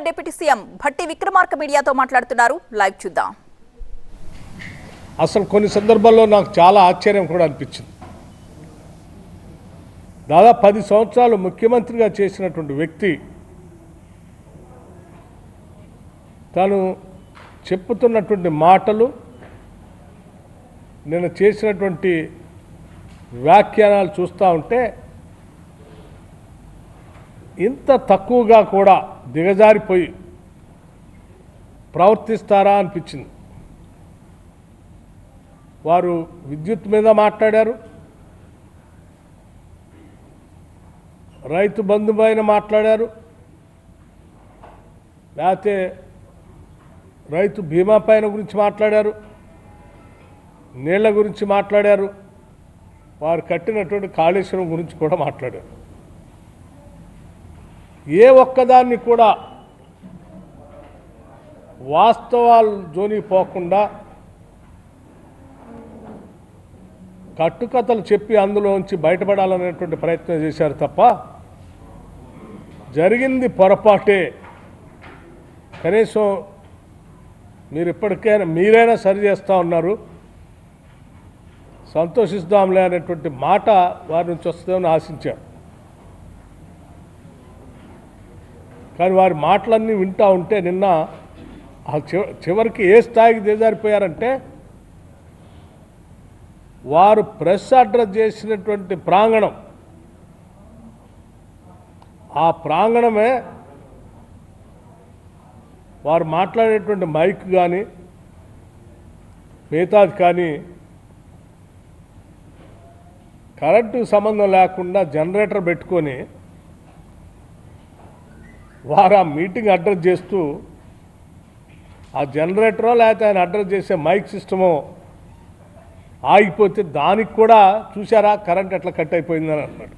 Telangana deputy CM Bhatti Vikramarka మీడియాతో మాట్లాడుతున్నారు. Live చూద్దాం. అసలు కొన్ని సందర్భాల్లో నాకు చాలా ఆశ్చర్యం కూడా అనిపించింది. దాదాపు పది సంవత్సరాలు ముఖ్యమంత్రిగా చేసినటువంటి వ్యక్తి తను చెప్పుతున్నటువంటి మాటలు నేను చేసినటువంటి వ్యాఖ్యానాలు చూస్తూ ఉంటే ఇంత తక్కువగా కూడా దిగజారిపోయి ప్రవర్తిస్తారా అనిపించింది. వారు విద్యుత్ మీద మాట్లాడారు. రైతు బంధు పైన మాట్లాడారు. లేకపోతే రైతు బీమా పైన గురించి మాట్లాడారు. నీళ్ళ గురించి మాట్లాడారు. వారు కట్టినటువంటి కాళేశ్వరం గురించి కూడా మాట్లాడారు. ఏ ఒక్కదాన్ని కూడా వాస్తవాలు జోనికి పోకుండా కట్టుకథలు చెప్పి అందులోంచి బయటపడాలనేటువంటి ప్రయత్నం చేశారు తప్ప జరిగింది పొరపాటే. కనీసం మీరు ఇప్పటికైనా మీరైనా సరి చేస్తూ ఉన్నారు. సంతోషిస్తాంలే అనేటువంటి మాట వారి నుంచి వస్తుందని ఆశించారు కానీ వారి మాటలన్నీ వింటూ ఉంటే నిన్న ఆ చివ- చివరికి ఏ స్థాయికి దిగజారిపోయారంటే వారు ప్రెస్ అడ్రస్ చేసినటువంటి ప్రాంగణం. ఆ ప్రాంగణమే వారు మాట్లాడేటువంటి మైక్ కానీ మిగతాది కానీ కరెంటు సంబంధం లేకుండా జనరేటర్ పెట్టుకొని వారు ఆ మీటింగ్ అడ్రస్ చేస్తూ ఆ జనరేటరో లేకపోతే ఆయన అడ్రస్ చేసే మైక్ సిస్టమో ఆగిపోతే దానికి కూడా చూసారా కరెంట్ ఎట్లా కట్ అయిపోయిందని అన్నాడు